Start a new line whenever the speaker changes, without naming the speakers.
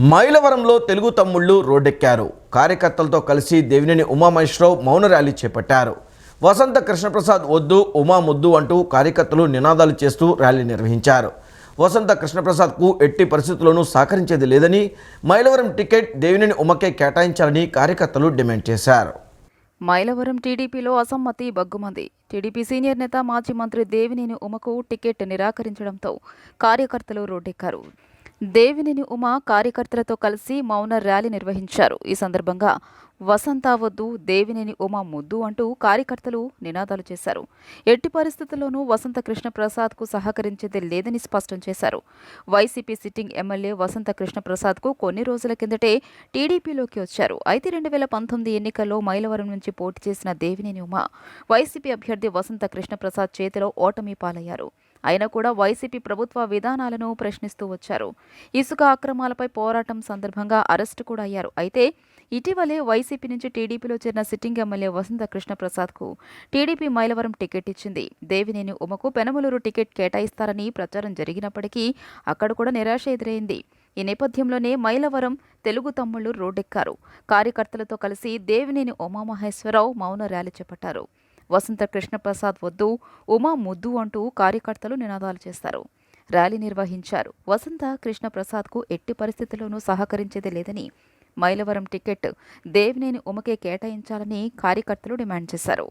మైలవరంలో తెలుగు తమ్ముళ్ళు రోడ్డెక్కారు. కార్యకర్తలతో కలిసి దేవినేని ఉమామహేశ్వరరావు మౌన ర్యాలీ చేపట్టారు. వసంత కృష్ణప్రసాద్ వద్దు ఉమా ముద్దు అంటూ కార్యకర్తలు నినాదాలు చేస్తూ ర్యాలీ నిర్వహించారు. వసంత కృష్ణప్రసాద్కు ఎట్టి పరిస్థితుల్లోనూ సహకరించేది లేదని మైలవరం టికెట్ దేవినేని ఉమకే కేటాయించాలని కార్యకర్తలు డిమాండ్ చేశారు.
మైలవరం టీడీపీలో అసమ్మతి బగ్గుమంది టీడీపీ సీనియర్ నేత మాజీ మంత్రి దేవినేని ఉమకు టికెట్ నిరాకరించడంతో కార్యకర్తలు రోడ్డెక్కారు. దేవినేని ఉమ కార్యకర్తలతో కలిసి మౌన ర్యాలీ నిర్వహించారు. ఈ సందర్భంగా వసంత వద్దు దేవినేని ఉమ ముద్దు అంటూ కార్యకర్తలు నినాదాలు చేశారు. ఎట్టి పరిస్థితుల్లోనూ వసంత కృష్ణప్రసాద్కు సహకరించేది లేదని స్పష్టం చేశారు. వైసీపీ సిట్టింగ్ ఎమ్మెల్యే వసంత కృష్ణప్రసాద్కు కొన్ని రోజుల కిందటే టీడీపీలోకి వచ్చారు. అయితే రెండు వేల పంతొమ్మిది ఎన్నికల్లో మైలవరం నుంచి పోటీ చేసిన దేవినేని ఉమ వైసీపీ అభ్యర్థి వసంత కృష్ణప్రసాద్ చేతిలో ఓటమి పాలయ్యారు. అయినా కూడా వైసీపీ ప్రభుత్వ విధానాలను ప్రశ్నిస్తూ వచ్చారు. ఇసుక అక్రమాలపై పోరాటం సందర్భంగా అరెస్టు కూడా అయ్యారు. అయితే ఇటీవలే వైసీపీ నుంచి టీడీపీలో చేరిన సిట్టింగ్ ఎమ్మెల్యే వసంత కృష్ణప్రసాద్కు టీడీపీ మైలవరం టికెట్ ఇచ్చింది. దేవినేని ఉమకు పెనమలూరు టికెట్ కేటాయిస్తారని ప్రచారం జరిగినప్పటికీ అక్కడ కూడా నిరాశ ఎదురైంది. ఈ నేపథ్యంలోనే మైలవరం తెలుగు తమ్ముళ్ళు రోడ్డెక్కారు. కార్యకర్తలతో కలిసి దేవినేని ఉమామహేశ్వరరావు మౌన ర్యాలీ చేపట్టారు. వసంత కృష్ణప్రసాద్ వద్దు ఉమా ముద్దు అంటూ కార్యకర్తలు నినాదాలు చేస్తారు. ర్యాలీ నిర్వహించారు. వసంత కృష్ణప్రసాద్కు ఎట్టి పరిస్థితుల్లోనూ సహకరించేది లేదని మైలవరం టికెట్ దేవినేని ఉమకే కేటాయించాలని కార్యకర్తలు డిమాండ్ చేశారు.